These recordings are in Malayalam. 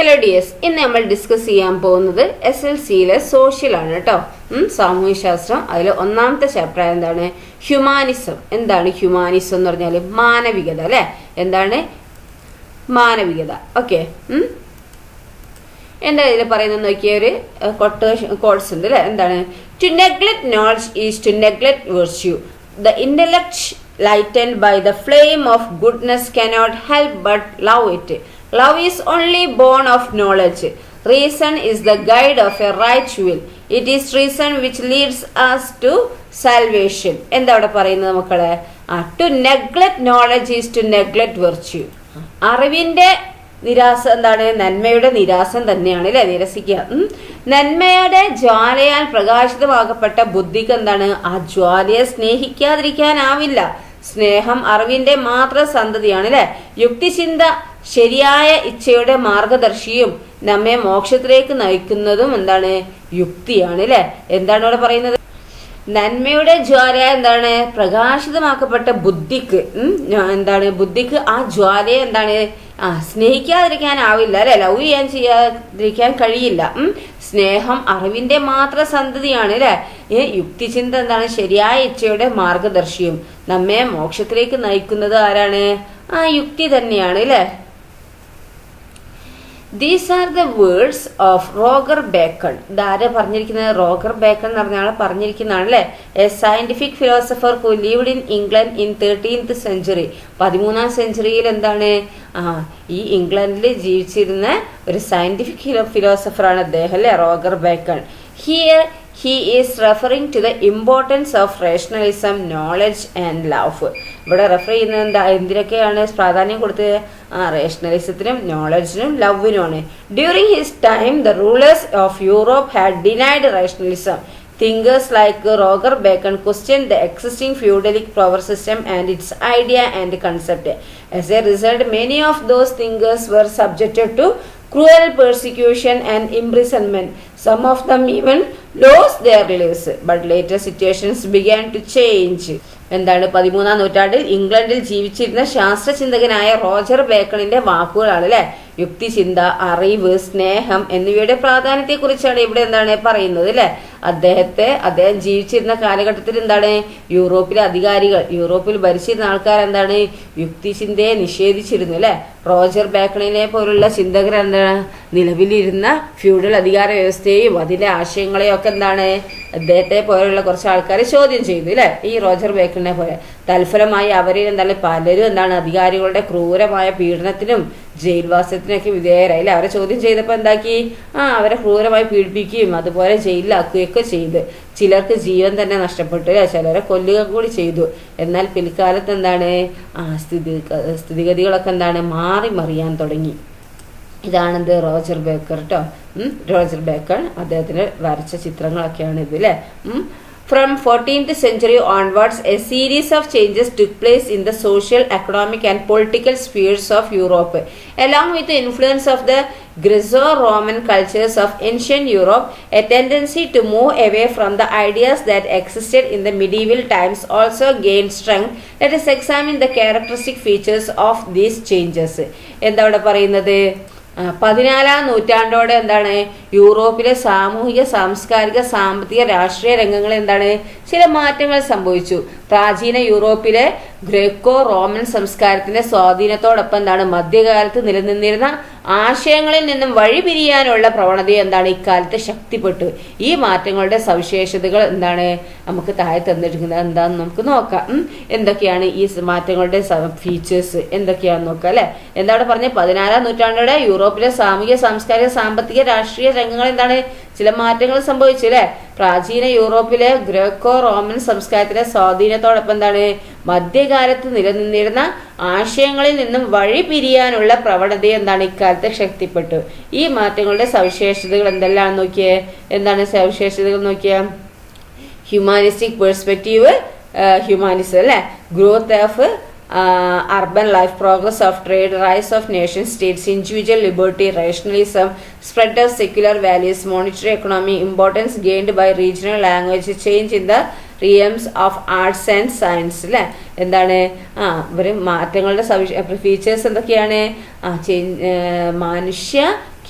ഹലോ ഡിയസ് ഇന്ന് നമ്മൾ ഡിസ്കസ് ചെയ്യാൻ പോകുന്നത് എസ് എൽ സിയിലെ സോഷ്യൽ ആണ് കേട്ടോ സാമൂഹ്യശാസ്ത്രം അതിൽ ഒന്നാമത്തെ ചാപ്റ്റർ എന്താണ്? ഹ്യൂമാനിസം എന്താണ് ഹ്യൂമാനിസം എന്ന് പറഞ്ഞാൽ മാനവികത അല്ലേ? എന്താണ്? മാനവികത. ഓക്കെ എന്താ ഇതിൽ പറയുന്നത് നോക്കിയ? ഒരു കൊട്ടേഷൻ കോഡ്സ് ഉണ്ട് അല്ലേ? എന്താണ്? To neglect knowledge is to neglect virtue the intellect lightened by the flame of goodness cannot help but love it love is only born of knowledge reason is the guide of a right will it is reason which leads us to salvation എന്താ അവിടെ പറയുന്നത് മക്കളെ? To neglect knowledge is to neglect virtue അറിവിന്റെ നിരാശ എന്താണ്? നന്മയുടെ നിരാശം തന്നെയാണ് അല്ലെ? നിരസിക്കുക. നന്മയുടെ ജ്വാലയാൽ പ്രകാശിതമാകപ്പെട്ട ബുദ്ധിക്ക് എന്താണ്? ആ ജ്വാലയെ സ്നേഹിക്കാതിരിക്കാനാവില്ല. സ്നേഹം അറിവിന്റെ മാത്രം സന്തതിയാണ് അല്ലെ യുക്തിചിന്ത ശരിയായ ഇച്ഛയുടെ മാർഗദർശിയും നമ്മെ മോക്ഷത്തിലേക്ക് നയിക്കുന്നതും എന്താണ്? യുക്തിയാണ് അല്ലെ എന്താണ് ഇവിടെ പറയുന്നത്? നന്മയുടെ ജ്വാല എന്താണ്? പ്രകാശിതമാക്കപ്പെട്ട ബുദ്ധിക്ക് എന്താണ്? ബുദ്ധിക്ക് ആ ജ്വാലയെ എന്താണ്? ആ സ്നേഹിക്കാതിരിക്കാനാവില്ല അല്ലെ? ലവ് ചെയ്യാൻ ചെയ്യാതിരിക്കാൻ കഴിയില്ല. സ്നേഹം അറിവിന്റെ മാത്രം സന്തതിയാണ് അല്ലെ ഈ യുക്തിചിന്ത എന്താണ്? ശരിയായ ഇച്ഛയുടെ മാർഗദർശിയും നമ്മെ മോക്ഷത്തിലേക്ക് നയിക്കുന്നത് ആരാണ്? ആ യുക്തി തന്നെയാണ് അല്ലെ these are the words of Roger Bacon ഇതാരെ പറഞ്ഞിരിക്കുന്നത്? റോഗർ ബേക്കൺ എന്ന് പറഞ്ഞ ആളെ പറഞ്ഞിരിക്കുന്നതാണ് അല്ലേ a scientific philosopher who lived in England in thirteenth century പതിമൂന്നാം സെഞ്ചുറിയിൽ എന്താണ്? ആ ഈ ഇംഗ്ലണ്ടിൽ ജീവിച്ചിരുന്ന ഒരു സയന്റിഫിക് ഫിലോസഫറാണ് അദ്ദേഹം അല്ലേ? Roger Bacon here he is referring to the importance of rationalism knowledge and love ഇവിടെ റെഫർ ചെയ്യുന്നത് എന്താ എന്തിനൊക്കെയാണ് പ്രാധാന്യം കൊടുത്തത് ആ റേഷണലിസത്തിനും നോളജിനും ലവിനുമാണ് during his time the rulers of Europe had denied rationalism Thinkers like Roger Bacon questioned the existing feudalic power system and its idea and concept. As a result, many of those thinkers were subjected to cruel persecution and imprisonment. Some of them even lost their lives. But later situations began to change. എന്താണ് പതിമൂന്നാം നൂറ്റാണ്ടിൽ ഇംഗ്ലണ്ടിൽ ജീവിച്ചിരുന്ന ശാസ്ത്രചിന്തകനായ റോജർ ബേക്കണിന്റെ വാക്കുകളാണ് അല്ലെ യുക്തിചിന്ത അറിവ് സ്നേഹം എന്നിവയുടെ പ്രാധാന്യത്തെ കുറിച്ചാണ് ഇവിടെ എന്താണ് പറയുന്നത് അല്ലെ അദ്ദേഹത്തെ അദ്ദേഹം ജീവിച്ചിരുന്ന കാലഘട്ടത്തിൽ എന്താണ്? യൂറോപ്പിലെ അധികാരികൾ യൂറോപ്പിൽ ഭരിച്ചിരുന്ന ആൾക്കാർ എന്താണ്? യുക്തിചിന്തയെ നിഷേധിച്ചിരുന്നു അല്ലെ റോജർ ബാക്കണിനെ പോലുള്ള ചിന്തകർ എന്താണ്? നിലവിലിരുന്ന ഫ്യൂഡൽ അധികാര വ്യവസ്ഥയെയും അതിലെ ആശയങ്ങളെയും ഒക്കെ എന്താണ്? അദ്ദേഹത്തെ പോലുള്ള കുറച്ച് ആൾക്കാരെ ചോദ്യം ചെയ്തു അല്ലെ ഈ റോജർ ബേക്കണിനെ പോലെ. തൽഫലമായി അവരിൽ എന്താണ്? പലരും എന്താണ്? അധികാരികളുടെ ക്രൂരമായ പീഡനത്തിനും ജയിൽവാസത്തിനൊക്കെ വിധേയരായി. അല്ലെ? അവരെ ചോദ്യം ചെയ്തപ്പോൾ എന്താക്കി? ആ അവരെ ക്രൂരമായി പീഡിപ്പിക്കുകയും അതുപോലെ ജയിലിലാക്കുകയൊക്കെ ചെയ്ത്. ചിലർക്ക് ജീവൻ തന്നെ നഷ്ടപ്പെട്ടു. അല്ലെ? ചിലരെ കൊല്ലുക കൂടി ചെയ്തു. എന്നാൽ പിൽക്കാലത്ത് എന്താണ്? ആ സ്ഥിതി സ്ഥിതിഗതികളൊക്കെ എന്താണ്? മാറി മറിയാൻ തുടങ്ങി. ഇതാണെന്ത്? റോജർ ബേക്കർ കേട്ടോ റോജർ ബേക്കർ അദ്ദേഹത്തിന് വരച്ച ചിത്രങ്ങളൊക്കെയാണ് ഇത് അല്ലേ from fourteenth century onwards a series of changes took place in the social, economic, and political spheres of Europe. Along with the influence of the Greco-Roman cultures of ancient Europe, a tendency to move away from the ideas that existed in the medieval times also gained strength. Let us examine the characteristic features of these changes. എന്താ ഇവിടെ പറയുന്നത് പതിനാലാം നൂറ്റാണ്ടോടെ എന്താണ് യൂറോപ്പിലെ സാമൂഹിക സാംസ്കാരിക സാമ്പത്തിക രാഷ്ട്രീയ രംഗങ്ങളിൽ എന്താണ് ചില മാറ്റങ്ങൾ സംഭവിച്ചു. പ്രാചീന യൂറോപ്പിലെ ഗ്രേക്കോ റോമൻ സംസ്കാരത്തിന്റെ സ്വാധീനത്തോടൊപ്പം എന്താണ് മധ്യകാലത്ത് നിലനിന്നിരുന്ന ആശയങ്ങളിൽ നിന്നും വഴിപിരിയാനുള്ള പ്രവണത എന്താണ്? ഇക്കാലത്ത് ശക്തിപ്പെട്ടു. ഈ മാറ്റങ്ങളുടെ സവിശേഷതകൾ എന്താണ് നമുക്ക് താഴെ തന്നിരിക്കുന്നത്? എന്താന്ന് നമുക്ക് നോക്കാം. എന്തൊക്കെയാണ് ഈ മാറ്റങ്ങളുടെ ഫീച്ചേഴ്സ് എന്തൊക്കെയാണെന്ന് നോക്കാം അല്ലെ? എന്താണ് പറഞ്ഞ പതിനാലാം നൂറ്റാണ്ടോടെ യൂറോപ്പിലെ സാമൂഹിക സാംസ്കാരിക സാമ്പത്തിക രാഷ്ട്രീയ രംഗങ്ങളിൽ എന്താണ് ചില മാറ്റങ്ങൾ സംഭവിച്ചു അല്ലെ? പ്രാചീന യൂറോപ്പിലെ ഗ്രേക്കോ റോമൻ സംസ്കാരത്തിന്റെ സ്വാധീനത്തോടൊപ്പം എന്താണ് മധ്യകാലത്ത് നിലനിന്നിരുന്ന ആശയങ്ങളിൽ നിന്നും വഴി പിരിയാനുള്ള പ്രവണത എന്താണ്? ഇക്കാലത്ത് ശക്തിപ്പെട്ടു. ഈ മാറ്റങ്ങളുടെ സവിശേഷതകൾ എന്തെല്ലാം നോക്കിയേ? എന്താണ് സവിശേഷതകൾ നോക്കിയ? ഹ്യൂമാനിസ്റ്റിക് പേഴ്സ്പെക്റ്റീവ് ഹ്യൂമാനിസം അല്ലെ? Growth of urban life progress of trade rise of nation states individual liberty rationalism spread of secular values monetary economy importance gained by regional language change in the realms of arts and science അല്ലേ എന്താണ്? ആ ഇവർ മാറ്റങ്ങളുടെ ഫീച്ചേഴ്സ് എന്തൊക്കെയാണ്? ആ മനുഷ്യ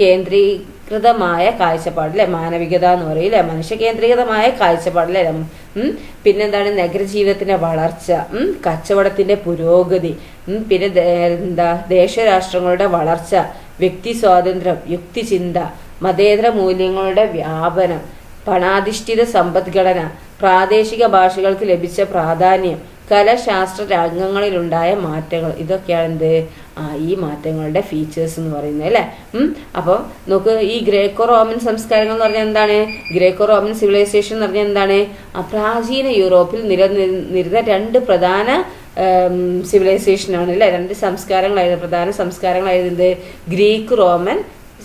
കേന്ദ്രീകൃതമായ കാഴ്ചപ്പാട് അല്ലെ മാനവികത എന്ന് പറയും മനുഷ്യ കേന്ദ്രീകൃതമായ കാഴ്ചപ്പാട് ഉം. പിന്നെന്താണ് നഗരജീവിതത്തിന്റെ വളർച്ച. കച്ചവടത്തിന്റെ പുരോഗതി. പിന്നെ എന്താ? ദേശരാഷ്ട്രങ്ങളുടെ വളർച്ച വ്യക്തി സ്വാതന്ത്ര്യം യുക്തിചിന്ത മതേതര മൂല്യങ്ങളുടെ വ്യാപനം പണാധിഷ്ഠിത സമ്പദ്ഘടന പ്രാദേശിക ഭാഷകൾക്ക് ലഭിച്ച പ്രാധാന്യം കലശാസ്ത്ര രംഗങ്ങളിലുണ്ടായ മാറ്റങ്ങൾ. ഇതൊക്കെയാണ് എന്ത് ആ ഈ മാറ്റങ്ങളുടെ ഫീച്ചേഴ്സ് എന്ന് പറയുന്നത് അല്ലേ? അപ്പോൾ നോക്ക് ഈ ഗ്രേക്കോ റോമൻ സംസ്കാരങ്ങൾ എന്ന് പറഞ്ഞാൽ എന്താണ്? ഗ്രേക്കോ റോമൻ സിവിലൈസേഷൻ എന്ന് പറഞ്ഞാൽ എന്താണ്? ആ പ്രാചീന യൂറോപ്പിൽ നിലനിന്നിരുന്ന രണ്ട് പ്രധാന സിവിലൈസേഷൻ ആണ് അല്ലേ? രണ്ട് സംസ്കാരങ്ങളായിരുന്നു പ്രധാന സംസ്കാരങ്ങളായിരുന്നത് ഗ്രീക്ക് റോമൻ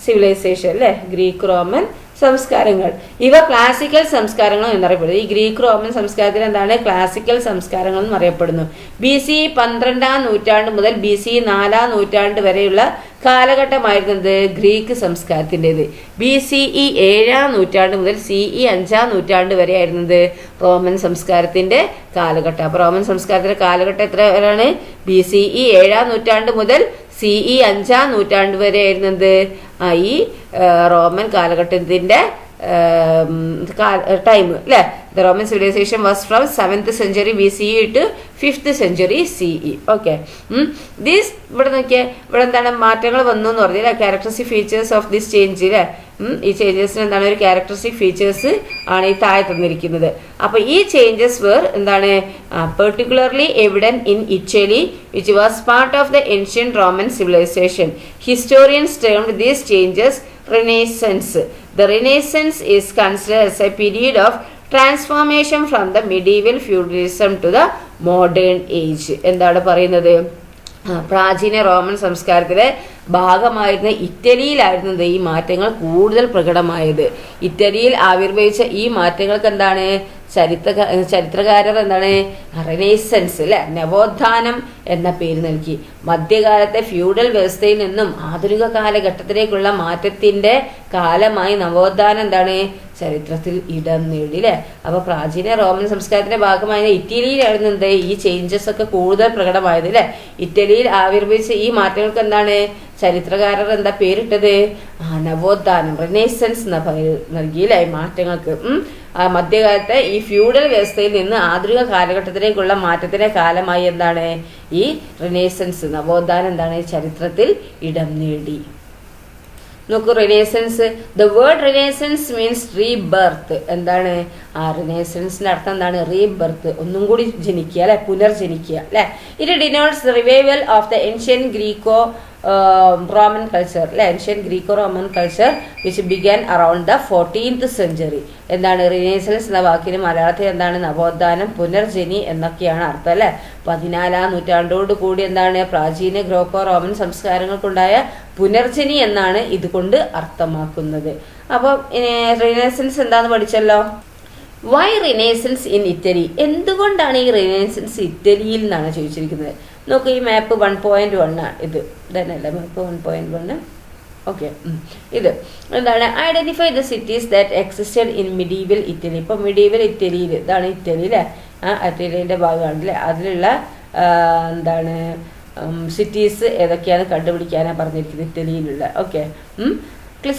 സിവിലൈസേഷൻ അല്ലേ? ഗ്രീക്ക് റോമൻ സംസ്കാരങ്ങൾ. ഇവ ക്ലാസിക്കൽ സംസ്കാരങ്ങൾ എന്നറിയപ്പെടുന്നു. ഈ ഗ്രീക്ക് റോമൻ സംസ്കാരത്തിൽ എന്താണ്? ക്ലാസിക്കൽ സംസ്കാരങ്ങൾ എന്ന് അറിയപ്പെടുന്നു ബി സി പന്ത്രണ്ടാം നൂറ്റാണ്ട് മുതൽ ബി സി നാലാം നൂറ്റാണ്ട് വരെയുള്ള കാലഘട്ടമായിരുന്നത് ഗ്രീക്ക് സംസ്കാരത്തിന്റെത്. ബി സി ഇ ഏഴാം നൂറ്റാണ്ട് മുതൽ സി ഇ അഞ്ചാം നൂറ്റാണ്ട് വരെ ആയിരുന്നത് റോമൻ സംസ്കാരത്തിന്റെ കാലഘട്ടം. അപ്പോൾ റോമൻ സംസ്കാരത്തിന്റെ കാലഘട്ടം എത്ര വരെയാണ്? ബി സി ഇ ഏഴാം നൂറ്റാണ്ട് മുതൽ സി ഇ അഞ്ചാം നൂറ്റാണ്ട് വരെ ആയിരുന്നത് ആ, ഈ റോമൻ കാലഘട്ടത്തിന്റെ ടൈം അല്ലേ the Roman civilization was from seventh century B C E to fifth century C E okay these ഇവിടെ നോക്കിയാൽ ഇവിടെ എന്താണ് മാറ്റങ്ങൾ വന്നു എന്ന് പറഞ്ഞില്ല characteristic features of this change അല്ലേ ഈ ചേഞ്ചസിന് എന്താണ് ഒരു ക്യാരക്ടറിസ്റ്റിക് ഫീച്ചേഴ്സ് ആണ് ഈ താഴെ തന്നിരിക്കുന്നത്. അപ്പൊ ഈ ചേഞ്ചസ് വേർ എന്താണ് particularly evident in Italy which was part of the ancient Roman civilization historians termed these changes Renaissance the Renaissance is considered as a period of transformation from the medieval feudalism to the modern age എന്താണ് പറയുന്നത്? പ്രാചീന റോമൻ സംസ്കാരത്തിലെ ഭാഗമായിരുന്ന ഇറ്റലിയിലായിരുന്നത് ഈ മാറ്റങ്ങൾ കൂടുതൽ പ്രകടമായത്. ഇറ്റലിയിൽ ആവിർഭവിച്ച ഈ മാറ്റങ്ങൾക്ക് എന്താണ്? ചരിത്ര ചരിത്രകാരർ എന്താണ്? റെനേസൻസ് അല്ലെ? നവോത്ഥാനം എന്ന പേര് നൽകി. മധ്യകാലത്തെ ഫ്യൂഡൽ വ്യവസ്ഥയിൽ നിന്നും ആധുനിക കാലഘട്ടത്തിലേക്കുള്ള മാറ്റത്തിന്റെ കാലമായി നവോത്ഥാനം എന്താണ്? ചരിത്രത്തിൽ ഇടം നേടി അല്ലെ? അപ്പൊ പ്രാചീന റോമൻ സംസ്കാരത്തിന്റെ ഭാഗമായ ഇറ്റലിയിലായിരുന്നു എന്ത്? ഈ ചേഞ്ചസ് ഒക്കെ കൂടുതൽ പ്രകടമായത് അല്ലെ? ഇറ്റലിയിൽ ആവിർഭവിച്ച ഈ മാറ്റങ്ങൾക്ക് എന്താണ്? ചരിത്രകാരർ എന്താ പേരിട്ടത്? നവോത്ഥാനം റിനേസൻസ് എന്ന പേര് നൽകി അല്ലെ മാറ്റങ്ങൾക്ക്. മധ്യകാലത്തെ ഈ ഫ്യൂഡൽ വ്യവസ്ഥയിൽ നിന്ന് ആധുനിക കാലഘട്ടത്തിലേക്കുള്ള മാറ്റത്തിന്റെ കാലമായി എന്താണ്? ഈ റിനേസൻസ് നവോത്ഥാനം എന്താണ്? ചരിത്രത്തിൽ ഇടം നേടി. നോക്കൂ Renaissance. The word Renaissance means rebirth എന്താണ്? ആ റിനേസൻസിന്റെ അർത്ഥം എന്താണ്? റീബർത്ത് ഒന്നും കൂടി ജനിക്കുക അല്ലെ? പുനർജനിക്കുക അല്ലെ? It denotes revival of the ancient Greco Roman culture അല്ലെ ancient Greco Roman culture which began around the fourteenth century എന്താണ്? റിനേസൻസ് എന്ന വാക്കിന് മലയാളത്തിൽ എന്താണ്? നവോത്ഥാനം പുനർജനി എന്നൊക്കെയാണ് അർത്ഥം അല്ലെ? പതിനാലാം നൂറ്റാണ്ടോട് കൂടി എന്താണ്? പ്രാചീന ഗ്രോക്കോ റോമൻ സംസ്കാരങ്ങൾക്കുണ്ടായ പുനർജനി എന്നാണ് ഇതുകൊണ്ട് അർത്ഥമാക്കുന്നത്. അപ്പം റിനേസൻസ് എന്താന്ന് പഠിച്ചല്ലോ? വൈ റിനേസൻസ് ഇൻ ഇറ്റലി എന്തുകൊണ്ടാണ് ഈ റിനേസൻസ് ഇറ്റലിയിൽ നിന്നാണ് ചോദിച്ചിരിക്കുന്നത്? നോക്കൂ ഈ മാപ്പ് വൺ പോയിന്റ് വൺ ആണ് ഇത് ഇതന്നെയല്ലേ map one point one okay ഇത് എന്താണ്? Identify the cities that existed in medieval Italy ഇപ്പൊ മിഡീവൽ ഇറ്റലിയിൽ ഇതാണ് ഇറ്റലി അല്ലേ ആ ഇറ്റലിന്റെ ഭാഗമാണ് അല്ലേ അതിലുള്ള എന്താണ് സിറ്റീസ് ഏതൊക്കെയാണ് കണ്ടുപിടിക്കാനാണ് പറഞ്ഞിരിക്കുന്നത് ഇറ്റലിയിലുള്ള okay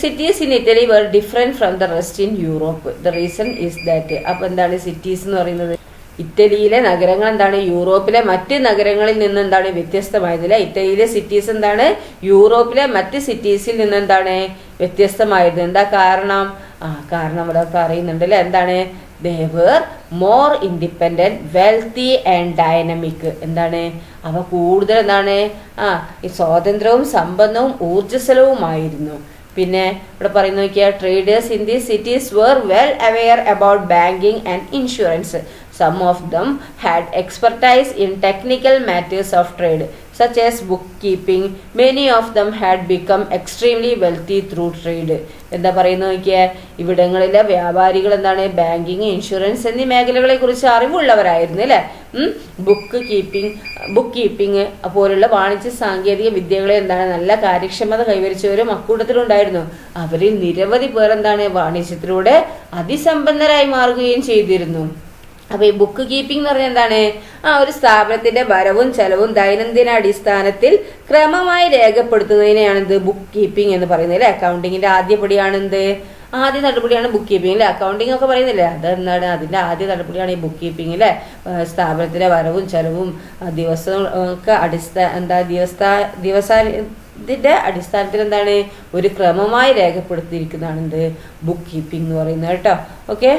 cities in Italy were different from the rest in Europe the reason is that അപ്പോൾ എന്താണ് സിറ്റീസ് എന്ന് പറയുന്നത്? ഇറ്റലിയിലെ നഗരങ്ങൾ എന്താണ്? യൂറോപ്പിലെ മറ്റ് നഗരങ്ങളിൽ നിന്ന് എന്താണ് വ്യത്യസ്തമായത് അല്ലെ ഇറ്റലിയിലെ സിറ്റീസ് എന്താണ്? യൂറോപ്പിലെ മറ്റ് സിറ്റീസിൽ നിന്ന് എന്താണ് വ്യത്യസ്തമായത്? എന്താ കാരണം? ആ കാരണം ഇവിടെ പറയുന്നുണ്ട് അല്ലെ? എന്താണ്? They were more independent wealthy and dynamic എന്താണ്? അവ കൂടുതൽ എന്താണ്? ആ ഈ സ്വാതന്ത്ര്യവും സമ്പന്നവും ഊർജസ്വലവുമായിരുന്നു. പിന്നെ ഇവിടെ പറയുന്ന നോക്കിയാൽ traders in these cities were well aware about banking and insurance some of them had expertise in technical matters of trade, such as bookkeeping. Many of them had become extremely wealthy through trade. എന്താ പറയുന്നത് നോക്കിയാൽ ഇവിടങ്ങളിലെ വ്യാപാരികൾ എന്താണ്? ബാങ്കിങ് ഇൻഷുറൻസ് എന്നീ മേഖലകളെ കുറിച്ച് അറിവുള്ളവരായിരുന്നു അല്ലേ? ബുക്ക് കീപ്പിംഗ് ബുക്ക് കീപ്പിംഗ് പോലുള്ള വാണിജ്യ സാങ്കേതിക വിദ്യകളെ എന്താണ്? നല്ല കാര്യക്ഷമത കൈവരിച്ചവരും അക്കൂട്ടത്തിലുണ്ടായിരുന്നു അവരിൽ നിരവധി പേർ എന്താണ്? വാണിജ്യത്തിലൂടെ അതിസമ്പന്നരായി മാറുകയും ചെയ്തിരുന്നു. അപ്പൊ ഈ ബുക്ക് കീപ്പിംഗ് എന്ന് പറഞ്ഞാൽ എന്താണ്? ആ ഒരു സ്ഥാപനത്തിന്റെ വരവും ചെലവും ദൈനംദിന അടിസ്ഥാനത്തിൽ ക്രമമായി രേഖപ്പെടുത്തുന്നതിനെയാണ് ഇത് ബുക്ക് കീപ്പിംഗ് എന്ന് പറയുന്നത് അല്ലെ? അക്കൗണ്ടിങ്ങിന്റെ ആദ്യപടിയാണ് എന്ത്? ആദ്യ നടപടിയാണ് ബുക്ക് കീപ്പിംഗ് അല്ലെ? അക്കൗണ്ടിങ് ഒക്കെ പറയുന്നില്ലേ? അത് എന്താണ്? അതിന്റെ ആദ്യ നടപടിയാണ് ഈ ബുക്ക് കീപ്പിംഗ് അല്ലെ? സ്ഥാപനത്തിലെ വരവും ചെലവും ദിവസവും ഒക്കെ അടിസ്ഥാന എന്താ ദിവസ ദിവസ ഇതിന്റെ അടിസ്ഥാനത്തിൽ എന്താണ്? ഒരു ക്രമമായി രേഖപ്പെടുത്തിയിരിക്കുന്നതാണ് എന്ത്? ബുക്ക് കീപ്പിംഗ് എന്ന് പറയുന്നത് കേട്ടോ. ഓക്കെ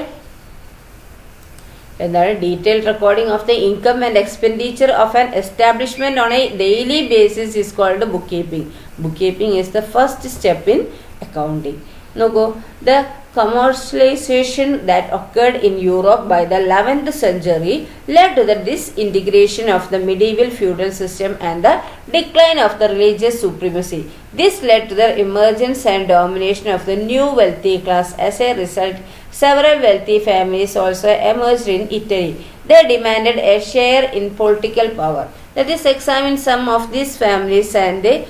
എന്താണ് detailed recording of the income and expenditure of an establishment on a daily basis is called book keeping book keeping is the first step in accounting നോക്കൂ the commercialization that occurred in Europe by the 11th century led to the disintegration of the medieval feudal system and the decline of the religious supremacy. This led to the emergence and domination of the new wealthy class. As a result, several wealthy families also emerged in Italy. They demanded a share in political power. Let us examine some of these families and uh,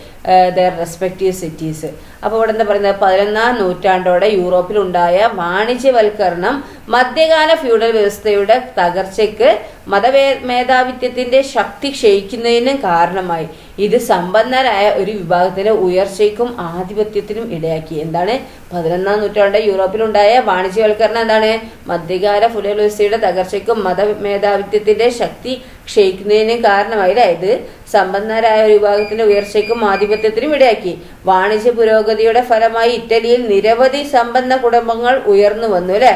their respective cities. അപ്പോൾ ഇവിടെ എന്താ പറയുന്നത്? പതിനൊന്നാം നൂറ്റാണ്ടോടെ യൂറോപ്പിലുണ്ടായ വാണിജ്യവൽക്കരണം മധ്യകാല ഫ്യൂഡൽ വ്യവസ്ഥയുടെ തകർച്ചയ്ക്ക് മതവേ മേധാവിത്വത്തിന്റെ ശക്തി ക്ഷയിക്കുന്നതിനും കാരണമായി. ഇത് സമ്പന്നരായ ഒരു വിഭാഗത്തിന്റെ ഉയർച്ചയ്ക്കും ആധിപത്യത്തിനും ഇടയാക്കി. എന്താണ്? പതിനൊന്നാം നൂറ്റാണ്ട് യൂറോപ്പിലുണ്ടായ വാണിജ്യവൽക്കരണം എന്താണ്? മധ്യകാല ഫ്യൂഡൽ വ്യവസ്ഥയുടെ തകർച്ചയ്ക്കും മത മതമേധാവിത്വത്തിന്റെ ശക്തി ക്ഷയിക്കുന്നതിനും കാരണമായി. അതായത് സമ്പന്നരായ ഒരു വിഭാഗത്തിന്റെ ഉയർച്ചയ്ക്കും ആധിപത്യത്തിനും ഇടയാക്കി. വാണിജ്യ പുരോഗതിയുടെ ഫലമായി ഇറ്റലിയിൽ നിരവധി സമ്പന്ന കുടുംബങ്ങൾ ഉയർന്നു വന്നു അല്ലെ?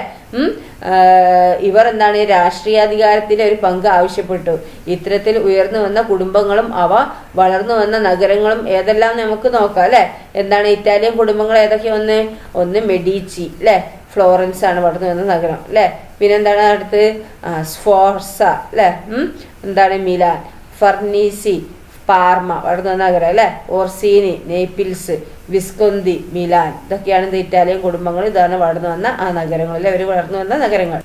ഇവർ എന്താണ് രാഷ്ട്രീയാധികാരത്തിന്റെ ഒരു പങ്ക് ആവശ്യപ്പെട്ടു. ഇത്തരത്തിൽ ഉയർന്നു വന്ന കുടുംബങ്ങളും അവ വളർന്നു വന്ന നഗരങ്ങളും ഏതെല്ലാം നമുക്ക് നോക്കാം അല്ലെ? എന്താണ് ഇറ്റാലിയൻ കുടുംബങ്ങൾ ഏതൊക്കെ ഒന്ന് ഒന്ന് മെഡീച്ചി അല്ലെ? ഫ്ലോറൻസ് ആണ് വളർന്നു വന്ന നഗരം അല്ലെ? പിന്നെന്താണ് അടുത്ത് സ്ഫോർസ അല്ലെ? എന്താണ് മിലാൻ ഫർണീസി പാർമ വന്ന നഗരം അല്ലെ? Orsini Naples Visconti Milan. ഇതൊക്കെയാണ് ഇത് ഇറ്റാലിയൻ കുടുംബങ്ങൾ ഇതാണ് വളർന്നു വന്ന ആ നഗരങ്ങൾ അല്ലെ? അവർ വളർന്നു വന്ന നഗരങ്ങൾ.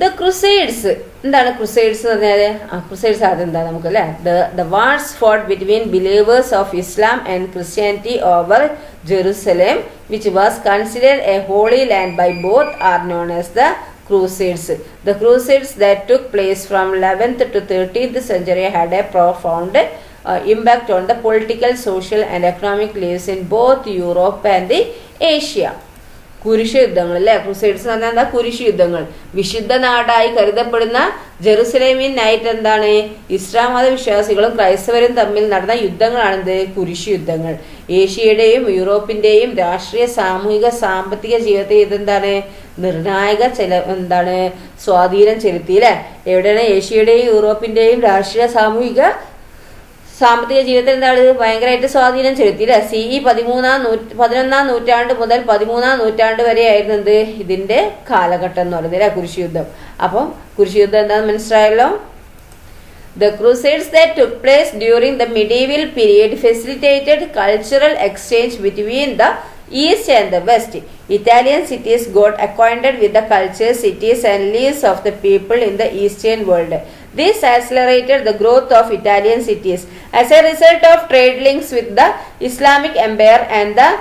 ദ ക്രുസൈഡ്സ് എന്താണ് ക്രുസൈഡ്സ് എന്ന് പറഞ്ഞാൽ ആ ക്രുസൈഡ്സ് അതെന്താ നമുക്ക് അല്ലേ? The the wars fought between believers of Islam and Christianity over Jerusalem which was considered a holy land by both are known as the crusades. The crusades that took place from 11th to 13th century had a profound uh, impact on the political, social, and economic lives in both Europe and the Asia. കുരിശ് യുദ്ധങ്ങൾ അല്ലെ ക്രൂസൈഡ്സ് എന്ന് പറഞ്ഞാൽ എന്താ? കുരിശ് യുദ്ധങ്ങൾ വിശുദ്ധ നാടായി കരുതപ്പെടുന്ന ജെറുസലേമിൻ നൈറ്റ് എന്താണ്? ഇസ്ലാം മത വിശ്വാസികളും ക്രൈസ്തവരും തമ്മിൽ നടന്ന യുദ്ധങ്ങളാണിത് കുരിശ് യുദ്ധങ്ങൾ ഏഷ്യയുടെയും യൂറോപ്പിന്റെയും രാഷ്ട്രീയ സാമൂഹിക സാമ്പത്തിക ജീവിതത്തെ ഇതെന്താണ്? നിർണായക ചില എന്താണ് സ്വാധീനം ചെലുത്തി അല്ലെ എവിടെയാണ്? ഏഷ്യയുടെയും യൂറോപ്പിന്റെയും രാഷ്ട്രീയ സാമൂഹിക സാമ്പത്തിക ജീവിതത്തിൽ എന്താണ് ഭയങ്കരമായിട്ട് സ്വാധീനം ചെലുത്തി അല്ലെ സി ഇ പതിമൂന്നാം നൂറ്റ പതിനൊന്നാം നൂറ്റാണ്ട് മുതൽ പതിമൂന്നാം നൂറ്റാണ്ട് വരെ ആയിരുന്നു എന്ത്? ഇതിന്റെ കാലഘട്ടം എന്ന് പറയുന്നത് അല്ലെ? കുരിശ് യുദ്ധം. അപ്പം കുരിശി യുദ്ധം എന്താണെന്ന് മനസ്സിലായല്ലോ? The crusades that took place during the medieval period facilitated cultural exchange between the East and the West. Italian cities got acquainted with the culture, cities, and lives of the people in the Eastern world. This accelerated the growth of Italian cities. As a result of trade links with the Islamic Empire and the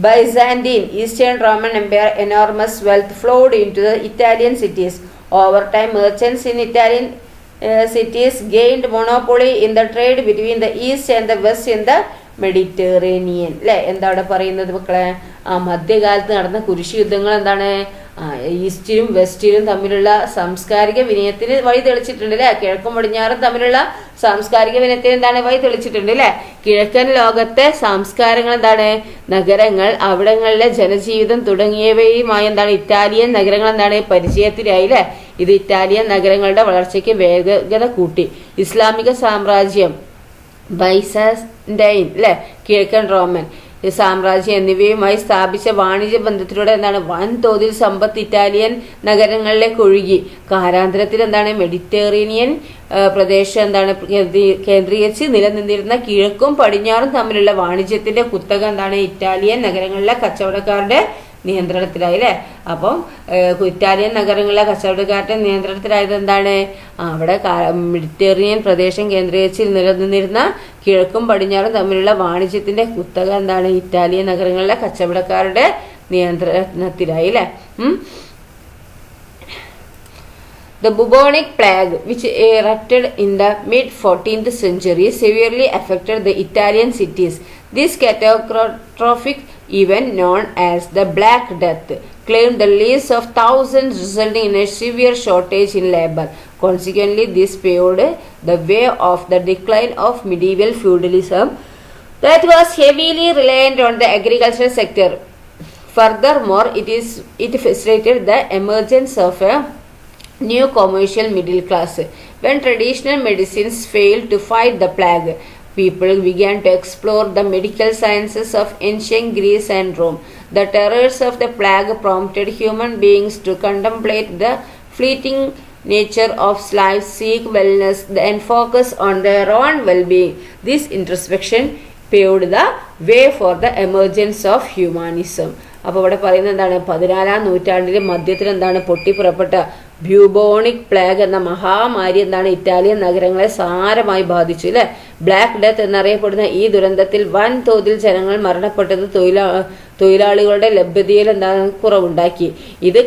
Byzantine Eastern Roman Empire, enormous wealth flowed into the Italian cities. Over time, merchants in Italian uh, cities gained monopoly in the trade between the east and the west in the Mediterranean അല്ലെ എന്താ അവിടെ പറയുന്നത് മക്കളെ? ആ മധ്യകാലത്ത് നടന്ന കുരിശ് യുദ്ധങ്ങൾ എന്താണ് ഈസ്റ്റിലും വെസ്റ്റിലും തമ്മിലുള്ള സാംസ്കാരിക വിനയത്തിന് വഴി തെളിച്ചിട്ടുണ്ട് അല്ലെ കിഴക്കും പടിഞ്ഞാറും തമ്മിലുള്ള സാംസ്കാരിക വിനയത്തിന് എന്താണ് വഴി തെളിച്ചിട്ടുണ്ട് അല്ലെ കിഴക്കൻ ലോകത്തെ സംസ്കാരങ്ങൾ എന്താണ്? നഗരങ്ങൾ അവിടങ്ങളിലെ ജനജീവിതം തുടങ്ങിയവയുമായി എന്താണ്? ഇറ്റാലിയൻ നഗരങ്ങൾ എന്താണ്? പരിചയത്തിലായി അല്ലെ ഇത് ഇറ്റാലിയൻ നഗരങ്ങളുടെ വളർച്ചയ്ക്ക് വേഗത കൂട്ടി. ഇസ്ലാമിക സാമ്രാജ്യം. ബൈസാൻഡൈൻ അല്ലെ കിഴക്കൻ റോമൻ. സാമ്രാജ്യം എന്നിവയുമായി സ്ഥാപിച്ച വാണിജ്യ ബന്ധത്തിലൂടെ എന്താണ്? വൻതോതിൽ സമ്പത്ത് ഇറ്റാലിയൻ നഗരങ്ങളിലേക്ക് ഒഴുകി. കാരാന്തരത്തിൽ എന്താണ്? മെഡിറ്ററേനിയൻ പ്രദേശം എന്താണ്? കേന്ദ്രീ- കേന്ദ്രീകരിച്ച് നിലനിന്നിരുന്ന കിഴക്കും പടിഞ്ഞാറും തമ്മിലുള്ള വാണിജ്യത്തിന്റെ കുത്തക എന്താണ്? ഇറ്റാലിയൻ നഗരങ്ങളിലെ കച്ചവടക്കാരുടെ നിയന്ത്രണത്തിലായി അല്ലേ അപ്പം ഇറ്റാലിയൻ നഗരങ്ങളിലെ കച്ചവടക്കാരുടെ നിയന്ത്രണത്തിലായത് എന്താണ്? അവിടെ മെഡിറ്ററേനിയൻ പ്രദേശം കേന്ദ്രീകരിച്ച് നിലനിന്നിരുന്ന കിഴക്കും പടിഞ്ഞാറും തമ്മിലുള്ള വാണിജ്യത്തിന്റെ കുത്തക എന്താണ്? ഇറ്റാലിയൻ നഗരങ്ങളിലെ കച്ചവടക്കാരുടെ നിയന്ത്രണത്തിലായി അല്ലേ The bubonic plague, which erupted in the mid 14th century, severely affected the Italian cities. This catastrophic event, known as the Black Death, claimed the lives of thousands, resulting in a severe shortage in labor. Consequently, this paved the way of the decline of medieval feudalism that was heavily reliant on the agricultural sector. Furthermore, it is it facilitated the emergence of a new commercial middle class. When traditional medicines failed to fight the plague, people began to explore the medical sciences of ancient Greece and Rome. The terrors of the plague prompted human beings to contemplate the fleeting nature of life, seek wellness, and focus on their own well being. This introspection paved the way for the emergence of humanism. അപ്പോൾ ഇവിടെ പറയുന്നത് എന്താണ് പതിനാലാം നൂറ്റാണ്ടിലെ മധ്യത്തിൽ എന്താണ് പൊട്ടിപ്പുറപ്പെട്ട ബ്യൂബോണിക് പ്ലേഗ് എന്ന മഹാമാരി എന്താണ് ഇറ്റാലിയൻ നഗരങ്ങളെ സാരമായി ബാധിച്ചു അല്ലെ ബ്ലാക്ക് ഡെത്ത് എന്നറിയപ്പെടുന്ന ഈ ദുരന്തത്തിൽ വൻ തോതിൽ ജനങ്ങൾ മരണപ്പെട്ടത് തൊഴിലാ തൊഴിലാളികളുടെ ലഭ്യതയിൽ എന്താണ് കുറവുണ്ടാക്കി. ഇത്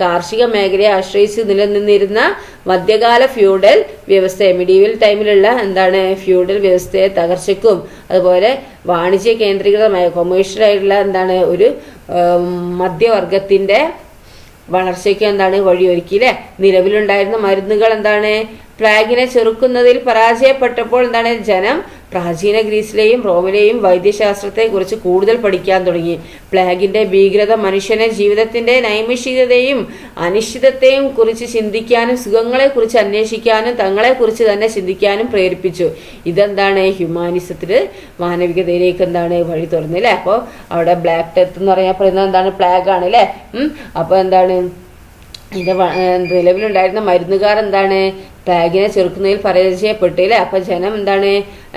കാർഷിക മേഖലയെ ആശ്രയിച്ച് നിലനിന്നിരുന്ന മധ്യകാല ഫ്യൂഡൽ വ്യവസ്ഥയെ മിഡീവൽ ടൈമിലുള്ള എന്താണ് ഫ്യൂഡൽ വ്യവസ്ഥയെ തകർച്ചയ്ക്കും അതുപോലെ വാണിജ്യ കേന്ദ്രീകൃതമായ കൊമേഴ്ഷ്യലായിട്ടുള്ള എന്താണ് ഒരു മധ്യവർഗത്തിന്റെ വളർച്ചയ്ക്ക് എന്താണ് വഴിയൊരുക്കി അല്ലെ നിലവിലുണ്ടായിരുന്ന മരുന്നുകൾ എന്താണ്? പ്ലാഗിനെ ചെറുക്കുന്നതിൽ പരാജയപ്പെട്ടപ്പോൾ എന്താണ് ജനം പ്രാചീന ഗ്രീസിലെയും റോമിലെയും വൈദ്യശാസ്ത്രത്തെക്കുറിച്ച് കൂടുതൽ പഠിക്കാൻ തുടങ്ങി. പ്ലാഗിന്റെ ഭീകരത മനുഷ്യനെ ജീവിതത്തിന്റെ നൈമിഷികതയും അനിശ്ചിതത്തെയും കുറിച്ച് ചിന്തിക്കാനും സുഖങ്ങളെ കുറിച്ച് അന്വേഷിക്കാനും തങ്ങളെക്കുറിച്ച് തന്നെ ചിന്തിക്കാനും പ്രേരിപ്പിച്ചു. ഇതെന്താണ്? ഹ്യൂമാനിസത്തിൽ മാനവികതയിലേക്ക് എന്താണ് വഴി തുറന്നില്ലേ അപ്പോ അപ്പോൾ അവിടെ ബ്ലാക്ക് ഡെത്ത് എന്ന് പറയുന്നത് എന്താണ്? പ്ലാഗ് ആണ് അല്ലേ അപ്പൊ അപ്പോൾ എന്താണ്? ഏർ നിലവിലുണ്ടായിരുന്ന മരുന്നുകാർ എന്താണ്? പ്ലാഗിനെ ചെറുക്കുന്നതിൽ പരാജയപ്പെട്ടു അല്ലേ അപ്പൊ ജനം എന്താണ്?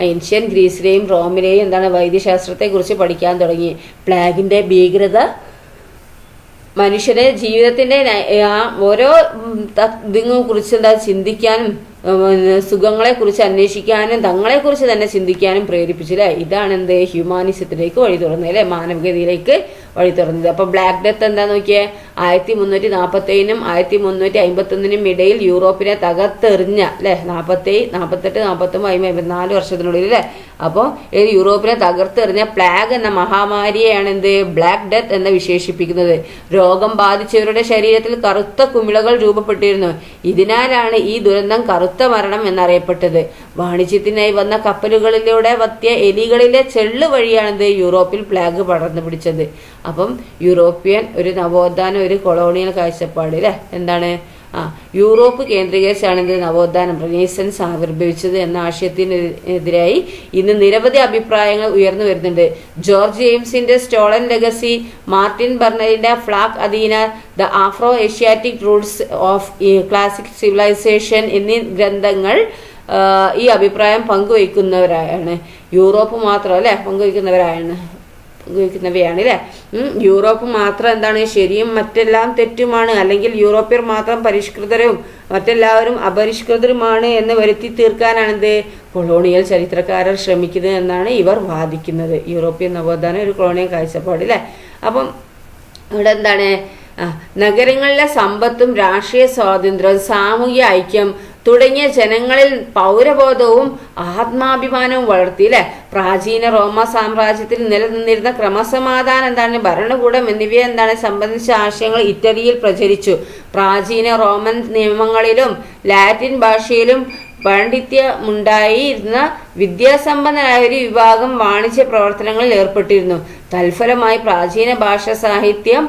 ഏൻഷ്യൻ ഗ്രീസിലെയും റോമിലെയും എന്താണ് വൈദ്യശാസ്ത്രത്തെക്കുറിച്ച് പഠിക്കാൻ തുടങ്ങി. പ്ലാഗിന്റെ ഭീകരത മനുഷ്യരെ ജീവിതത്തിന്റെ ആ ഓരോ ഇതിനെ കുറിച്ച് എന്താ ചിന്തിക്കാനും സുഖങ്ങളെ കുറിച്ച് അന്വേഷിക്കാനും തങ്ങളെ കുറിച്ച് തന്നെ ചിന്തിക്കാനും പ്രേരിപ്പിച്ചു അല്ലേ ഇതാണ് എന്ത് ഹ്യൂമാനിസത്തിലേക്ക് വഴി തുറന്നത് അല്ലേ? മാനവികതയിലേക്ക് വഴി തുറന്നത്. അപ്പൊ ബ്ലാക്ക് ഡെത്ത് എന്താ നോക്കിയേ? ആയിരത്തി മുന്നൂറ്റി നാൽപ്പത്തേഴിനും ആയിരത്തി മുന്നൂറ്റി അമ്പത്തി ഒന്നിനും ഇടയിൽ യൂറോപ്പിനെ തകർത്തെറിഞ്ഞ അല്ലെ? നാൽപ്പത്തേഴ് നാൽപ്പത്തെട്ട് നാൽപ്പത്തൊമ്പത് അമ്പത് നാല് വർഷത്തിനുള്ളിൽ അല്ലേ? അപ്പോൾ യൂറോപ്പിനെ തകർത്തെറിഞ്ഞ പ്ലാഗ് എന്ന മഹാമാരിയെയാണ് എന്ത്? ബ്ലാക്ക് ഡെത്ത് എന്ന് വിശേഷിപ്പിക്കുന്നത്. രോഗം ബാധിച്ചവരുടെ ശരീരത്തിൽ കറുത്ത കുമിളകൾ രൂപപ്പെട്ടിരുന്നു. ഇതിനാലാണ് ഈ ദുരന്തം കറുത്ത മരണം എന്നറിയപ്പെട്ടത്. വാണിജ്യത്തിനായി വന്ന കപ്പലുകളിലൂടെ വത്തിയ എലികളിലെ ചെള്ള് വഴിയാണിത് യൂറോപ്പിൽ പ്ലാഗ് പടർന്നു പിടിച്ചത്. അപ്പം യൂറോപ്യൻ ഒരു നവോത്ഥാന ഒരു കൊളോണിയൽ കാഴ്ചപ്പാട് അല്ലേ? എന്താണ്? ആ യൂറോപ്പ് കേന്ദ്രീകരിച്ചാണ് ഇത് നവോത്ഥാനം റിനേസൻസ് ആവിർഭവിച്ചത് എന്ന ആശയത്തിനെതിരായി ഇന്ന് നിരവധി അഭിപ്രായങ്ങൾ ഉയർന്നു വരുന്നുണ്ട്. ജോർജ് ജെയിംസിന്റെ stolen legacy Martin ബർണലിന്റെ Black Athena the Afro Asiatic roots of classic civilization എന്നീ ഗ്രന്ഥങ്ങൾ ഈ അഭിപ്രായം പങ്കുവയ്ക്കുന്നവരാണ് യൂറോപ്പ് മാത്രം അല്ലെ? പങ്കുവയ്ക്കുന്നവരാണ് ഉപയോഗിക്കുന്നവയാണ് അല്ലേ? യൂറോപ്പ് മാത്രം എന്താണ് ശരിയും മറ്റെല്ലാം തെറ്റുമാണ് അല്ലെങ്കിൽ യൂറോപ്യർ മാത്രം പരിഷ്കൃതരും മറ്റെല്ലാവരും അപരിഷ്കൃതരുമാണ് എന്ന് വരുത്തി തീർക്കാനാണ് എന്ത് കൊളോണിയൽ ചരിത്രകാരർ ശ്രമിക്കുന്നത് എന്നാണ് ഇവർ വാദിക്കുന്നത്. യൂറോപ്യൻ നവോത്ഥാനം ഒരു കൊളോണിയൽ കാഴ്ചപ്പാട് അല്ലേ? അപ്പം ഇവിടെ എന്താണ്? നഗരങ്ങളിലെ സമ്പത്തും രാഷ്ട്രീയ സ്വാതന്ത്ര്യവും സാമൂഹ്യ ഐക്യം തുടങ്ങിയ ജനങ്ങളിൽ പൗരബോധവും ആത്മാഭിമാനവും വളർത്തി അല്ലെ? പ്രാചീന റോമ സാമ്രാജ്യത്തിൽ നിലനിന്നിരുന്ന ക്രമസമാധാനം എന്താണ്? ഭരണകൂടം എന്നിവയെ എന്താണ്? സംബന്ധിച്ച ആശയങ്ങൾ ഇറ്റലിയിൽ പ്രചരിച്ചു. പ്രാചീന റോമൻ നിയമങ്ങളിലും ലാറ്റിൻ ഭാഷയിലും പാണ്ഡിത്യമുണ്ടായിരുന്ന വിദ്യാസമ്പന്നരായ ഒരു വിഭാഗം വാണിജ്യ പ്രവർത്തനങ്ങളിൽ ഏർപ്പെട്ടിരുന്നു. തൽഫലമായി പ്രാചീന ഭാഷാ സാഹിത്യം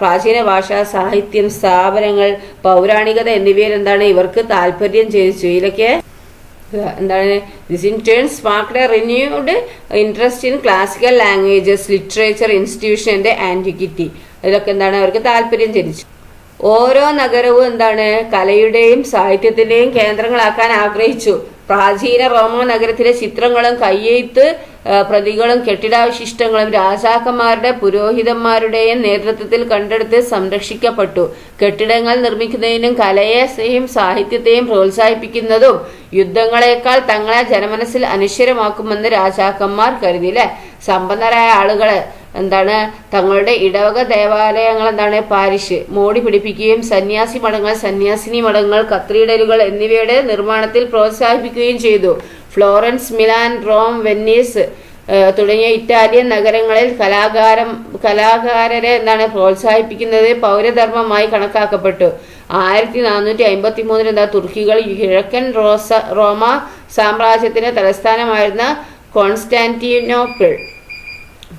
പ്രാചീന ഭാഷാ സാഹിത്യം സ്ഥാപനങ്ങൾ പൗരാണികത എന്നിവയിൽ എന്താണ് ഇവർക്ക് താല്പര്യം ജനിച്ചു ഇതിലൊക്കെ എന്താണ് this in turn sparked a renewed interest in classical languages literature ഇൻസ്റ്റിറ്റ്യൂഷന്റെ antiquity അതിലൊക്കെ എന്താണ് അവർക്ക് താല്പര്യം ജനിച്ചു ഓരോ നഗരവും എന്താണ് കലയുടെയും സാഹിത്യത്തിന്റെയും കേന്ദ്രങ്ങളാക്കാൻ ആഗ്രഹിച്ചു. പ്രാചീന റോമ നഗരത്തിലെ ചിത്രങ്ങളും കയ്യെഴുത്ത് പ്രതികളും കെട്ടിടാവശിഷ്ടങ്ങളും രാജാക്കന്മാരുടെ പുരോഹിതന്മാരുടെയും നേതൃത്വത്തിൽ കണ്ടെടുത്ത് സംരക്ഷിക്കപ്പെട്ടു. കെട്ടിടങ്ങൾ നിർമ്മിക്കുന്നതിനും കലയെയും സാഹിത്യത്തെയും പ്രോത്സാഹിപ്പിക്കുന്നതും യുദ്ധങ്ങളെക്കാൾ തങ്ങളെ ജനമനസ്സിൽ അനശ്വരമാക്കുമെന്ന് രാജാക്കന്മാർ കരുതിയില്ലേ? സമ്പന്നരായ ആളുകളെ എന്താണ് തങ്ങളുടെ ഇടവക ദേവാലയങ്ങൾ എന്താണ് പാരിഷ് മോടി പിടിപ്പിക്കുകയും സന്യാസി മഠങ്ങൾ സന്യാസിനി മഠങ്ങൾ കത്രീഡലുകൾ എന്നിവയുടെ നിർമ്മാണത്തിൽ പ്രോത്സാഹിപ്പിക്കുകയും ചെയ്തു. Florence Milan Rome Venice Italian Italian നഗരങ്ങളിൽ കലാകാരം കലാകാരരെ എന്താണ് പ്രോത്സാഹിപ്പിക്കുന്നത് പൗരധർമ്മമായി കണക്കാക്കപ്പെട്ടു. ആയിരത്തി നാനൂറ്റി അമ്പത്തി മൂന്നിൽ എന്താ തുർക്കികൾ കിഴക്കൻ റോസ റോമ സാമ്രാജ്യത്തിന്റെ തലസ്ഥാനമായിരുന്ന കോൺസ്റ്റാന്റിനോപ്പിൾ.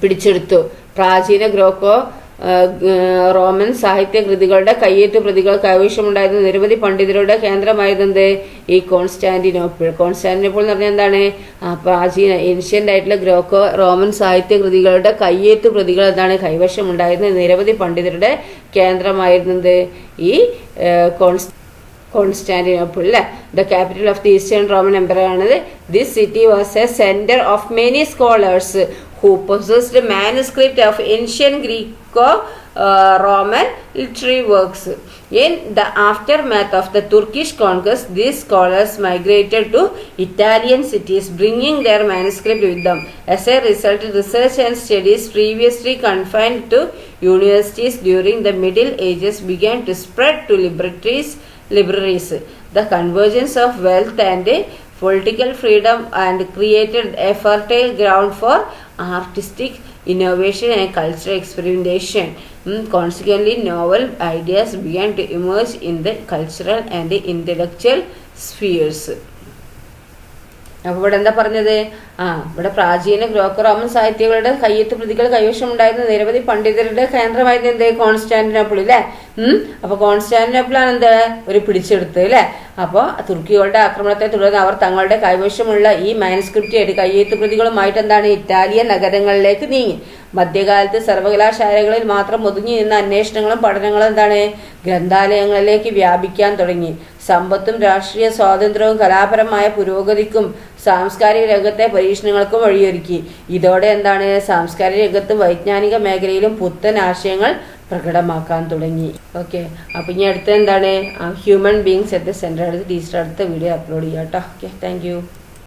പിടിച്ചെടുത്തു. പ്രാചീന ഗ്രോക്കോ റോമൻ സാഹിത്യ കൃതികളുടെ കയ്യേറ്റ പ്രതികൾ കൈവശമുണ്ടായിരുന്ന നിരവധി പണ്ഡിതരുടെ കേന്ദ്രമായിരുന്നത് ഈ കോൺസ്റ്റാന്റിനോപ്പിൾ. കോൺസ്റ്റാന്റിനോപ്പിൾ എന്ന് പറഞ്ഞാൽ എന്താണ്? പ്രാചീന ഏൻഷ്യന്റ് ആയിട്ടുള്ള ഗ്രോക്കോ റോമൻ സാഹിത്യ കൃതികളുടെ കയ്യേറ്റ പ്രതികൾ എന്താണ്? കൈവശമുണ്ടായിരുന്ന നിരവധി പണ്ഡിതരുടെ കേന്ദ്രമായിരുന്നത് ഈ കോൺസ് കോൺസ്റ്റാന്റിനോപ്പിൾ അല്ലേ? The capital of the Eastern Roman Empire ആണ് this city was a centre of many scholars who possessed manuscript of ancient Greek or Roman literary works. In the aftermath of the Turkish conquest, these scholars migrated to Italian cities, bringing their manuscript with them. As a result, research and studies previously confined to universities during the Middle Ages began to spread to libraries. libraries. The convergence of wealth and political freedom and created a fertile ground for artistic innovation and cultural experimentation. Mm, Consequently, novel ideas began to emerge in the cultural and the intellectual spheres. അപ്പോൾ ഇവിടെ എന്താ പറഞ്ഞത് ആ ഇവിടെ പ്രാചീന ഗ്രോക്ക് റോമൻ സാഹിത്യങ്ങളുടെ കയ്യെത്ത് പ്രതികൾ കൈവശം ഉണ്ടായിരുന്ന നിരവധി പണ്ഡിതരുടെ കേന്ദ്രമായിരുന്നു എന്ത്? കോൺസ്റ്റാന്റിനോപ്പിൾ അല്ലേ ഉം? അപ്പൊ കോൺസ്റ്റാന്റിനോപ്പിളാണ് എന്ത്? ഒരു പിടിച്ചെടുത്ത് അല്ലേ അപ്പോൾ തുർക്കികളുടെ ആക്രമണത്തെ തുടർന്ന് അവർ തങ്ങളുടെ കൈവശമുള്ള ഈ മാനുസ്ക്രിപ്റ്റ് കയ്യേത്ത് പ്രതികളുമായിട്ട് എന്താണ്? ഇറ്റാലിയൻ നഗരങ്ങളിലേക്ക് നീങ്ങി. മധ്യകാലത്ത് സർവകലാശാലകളിൽ മാത്രം ഒതുങ്ങി നിന്ന അന്വേഷണങ്ങളും പഠനങ്ങളും എന്താണ്? ഗ്രന്ഥാലയങ്ങളിലേക്ക് വ്യാപിക്കാൻ തുടങ്ങി. സമ്പത്തും രാഷ്ട്രീയ സ്വാതന്ത്ര്യവും കലാപരമായ പുരോഗതിക്കും സാംസ്കാരിക രംഗത്തെ പരീക്ഷണങ്ങൾക്കും വഴിയൊരുക്കി. ഇതോടെ എന്താണ് സാംസ്കാരിക രംഗത്തും വൈജ്ഞാനിക മേഖലയിലും പുത്തൻ ആശയങ്ങൾ പ്രകടമാക്കാൻ തുടങ്ങി. ഓക്കെ അപ്പം ഇനി അടുത്ത എന്താണ്? Human beings at the centre അടുത്ത് ടീച്ചർ അടുത്ത വീഡിയോ അപ്ലോഡ് ചെയ്യാം കേട്ടോ. Okay thank